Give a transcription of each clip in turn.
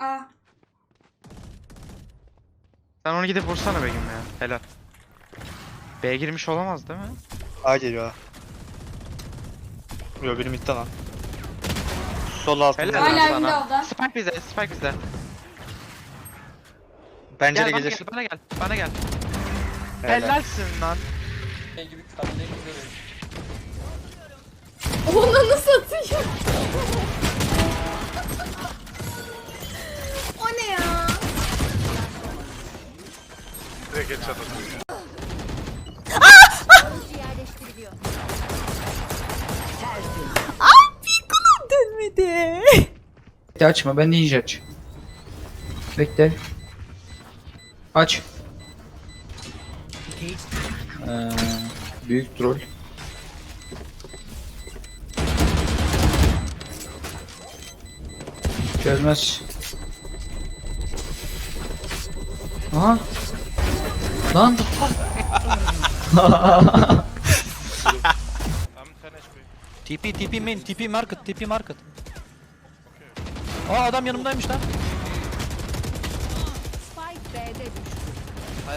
Aa. Sen onu gidip vursana Begüm ya. Helal. B girmiş olamaz değil mi? A geliyor ha. Yo benim midde lan. Sol altında. Helal Hala lan sana. window'da. Spike bize, Spike bize. Pencere Gel bana gelir. gel, bana gel, bana gel. Helal. Helalsin lan. Onu nasıl atıyor? Ne ya? Dönmedi. Bekle açma ben ninja aç. Bekle. Aç. Ee, büyük troll. Gelmez. Aha. Lan. I'm 10 HP. TP TP main TP market TP market. Aa adam yanımdaymış lan. Spike B'de düştü. I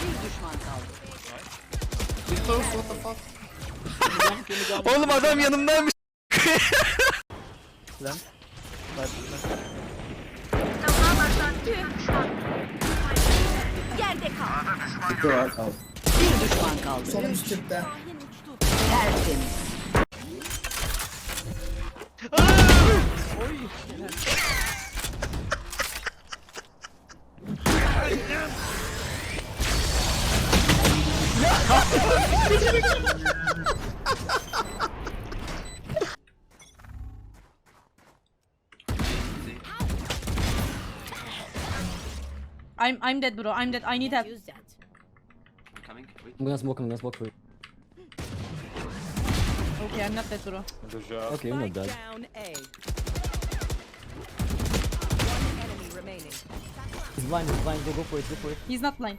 Bir düşman kaldı. Victor, what the fuck? Oğlum adam yanımdaymış. Lan. Bak, bak. Yerde kal. Kutu var al. Bir düşman kaldı. Solumuz çıktı. Tertemiz. Oy. I'm I'm dead, bro. I'm dead. I need help. Use that. I'm gonna smoke, I'm gonna smoke for you. Okay, I'm not dead, bro. Okay, I'm not dead. down A. One enemy remaining. He's blind, he's blind, go, go for it, go for it. He's not blind.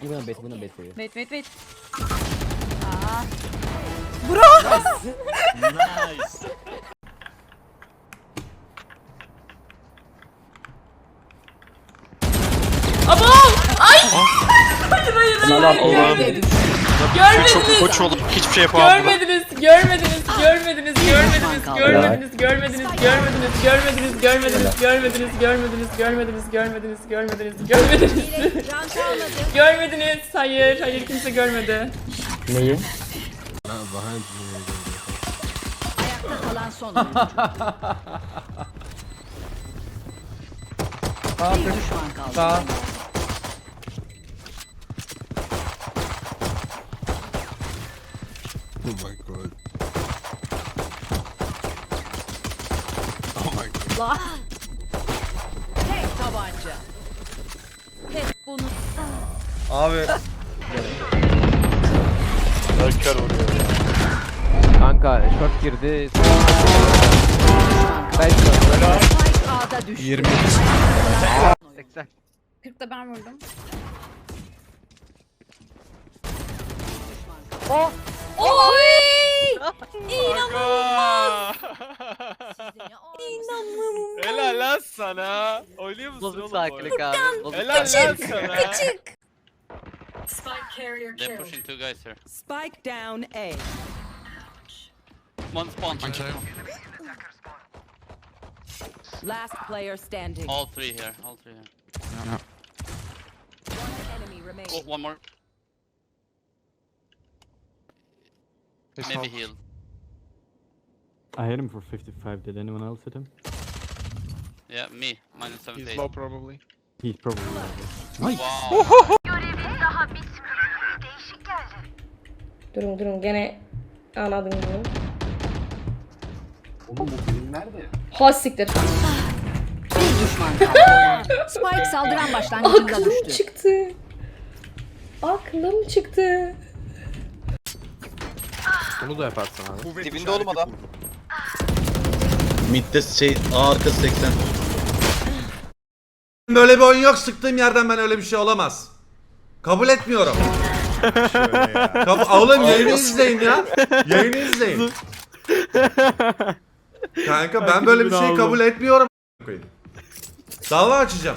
I'm gonna bait, I'm gonna bait for you. Wait, wait, wait. Ah. Nice. Yerde düştü. Görmediniz. Koç olup hiçbir şey burada. Görmediniz, görmediniz, görmediniz, görmediniz, görmediniz, görmediniz, görmediniz, görmediniz, görmediniz, görmediniz, görmediniz, görmediniz, görmediniz, görmediniz, görmediniz. Görmediniz. Hayır, hayır kimse görmedi. Neyi? Ayakta kalan son oyuncu. Bir düşman kaldı. Oh my god. Oh my god. Tek tabanca. Hep bunu Abi. Kör vuruyor ya. Kanka short girdi. Spike A'da düştü. 20. 80. 40'da ben vurdum. Oy! Helal lan sana. Oynuyor musun Bozuk oğlum sakinlik abi. Helal lan sana. They're pushing two guys here. Spike down A. One spawn. Last player standing. All three here. All three here. Enemy Oh, remaining. one more. Maybe heal. I hit him for 55. Did anyone else hit him? Yeah, me. Minus He's 78. low probably. He's probably Wow. Durun durun gene anladım bunu. Oğlum bu film nerede? Ha siktir. Bir düşman kaldı. Spike saldıran başlangıcında Aklım düştü. çıktı. Aklım çıktı. Bunu da yaparsın abi. Dibinde oğlum adam. Mid'de şey A arkası 80. Böyle bir oyun yok. Sıktığım yerden ben öyle bir şey olamaz. Kabul etmiyorum. Kabul Oğlum yayını izleyin ya. Yayını izleyin. Kanka ben böyle bir şey kabul etmiyorum. Dava açacağım.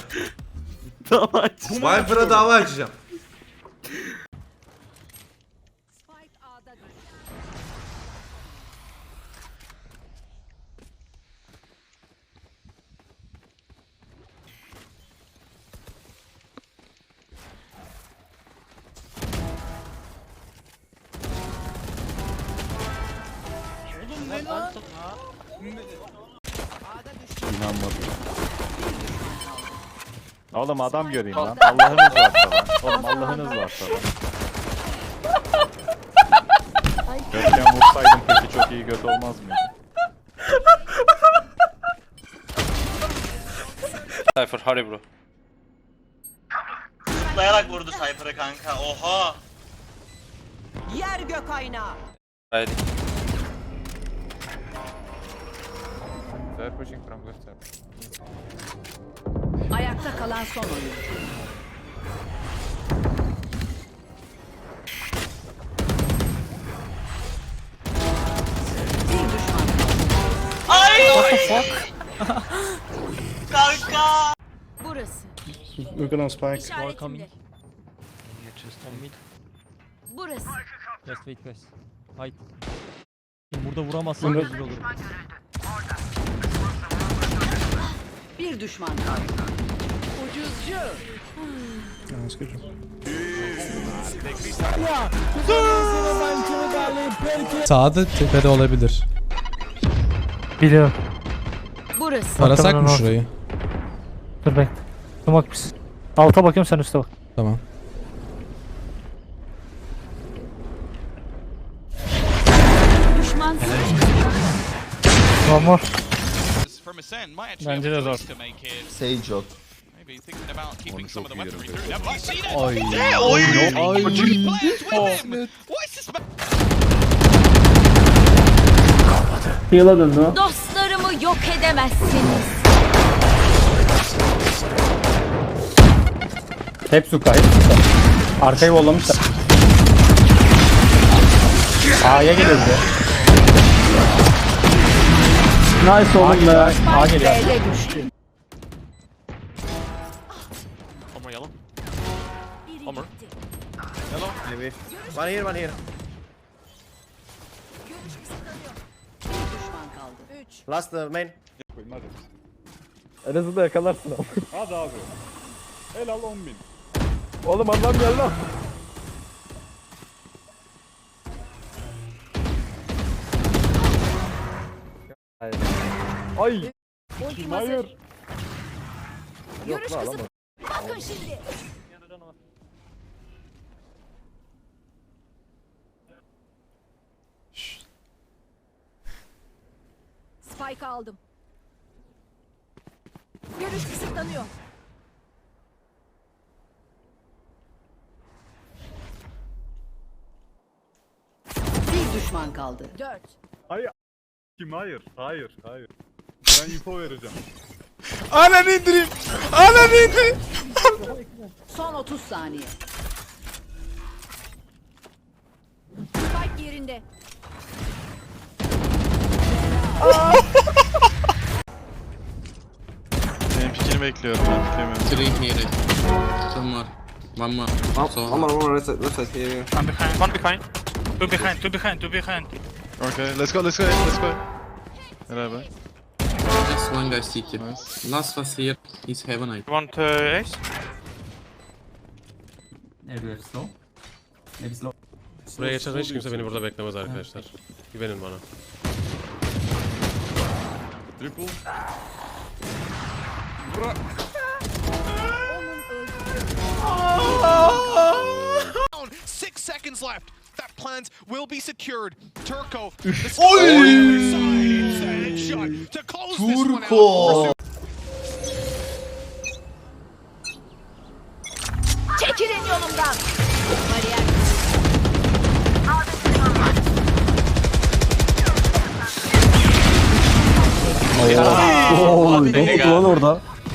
Tamam aç. Viper'a dava açacağım. Oğlum adam göreyim lan. Allah'ınız varsa lan. Oğlum Allah'ınız varsa lan. Görkem vursaydım peki çok iyi göt olmaz mıydı? Cypher hurry bro. Zıplayarak vurdu Cypher'ı kanka. Oha. Yer gök aynağı. Haydi. Ayakta kalan son oyuncu. Bir düşman kaldı. Kanka. Burası. Look on spike. İşaretimle. Burası. Just wait guys. Haydi. Burada vuramazsan rezil olurum. Bir düşman kaldı. Ucuzcu. Sağda tepede olabilir. Biliyorum. Burası. Tarasak mı orta. şurayı? Dur bekle. Dur bak biz. Alta bakıyorum sen üste bak. Tamam. Düşman Normal. Bence de zor. Sage yok. Dostlarımı yok edemezsiniz. Hep suka, hep suka. Arkayı vollamışlar. A'ya gelirdi. Nice oğlum be. A geliyor. B'de düştü. Homer yellow. Homer. gitti. Maybe. One here, one here. Last uh, main. En azından yakalarsın ama. Hadi abi. Helal 10 bin. Oğlum adam geldi lan. Ay. Ultim Hayır. Görüş kısıt. Bakın şimdi. Spike aldım. Görüş kısıtlanıyor. Bir düşman kaldı. Dört. Kim hayır? Hayır, hayır. Ben info vereceğim. Ananı indireyim. Ananı indireyim. Son 30 saniye. Spike yerinde. Benim fikrimi bekliyorum ben fikrimi. Three here. Two more. One more. So, One one left side, left side here. One behind, one behind. Two behind, two behind, two behind. Okay, let's go, let's go, let's go. Beraber. Just one guy CT. Nice. Last was here. He's heaven I. You want uh, ace? Buraya geçerse hiç kimse beni burada beklemez arkadaşlar. Güvenin bana. Triple. Six seconds left. That plant will be secured. Turco. Close Turko. Çekilin yolumdan. Bariyer.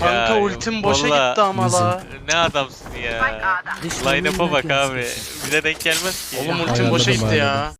Kanka ultim boşa gitti ama la. Ne adamsın ya. Line-up'a bak abi. Bize denk gelmez ki. Oğlum ultim boşa gitti ya.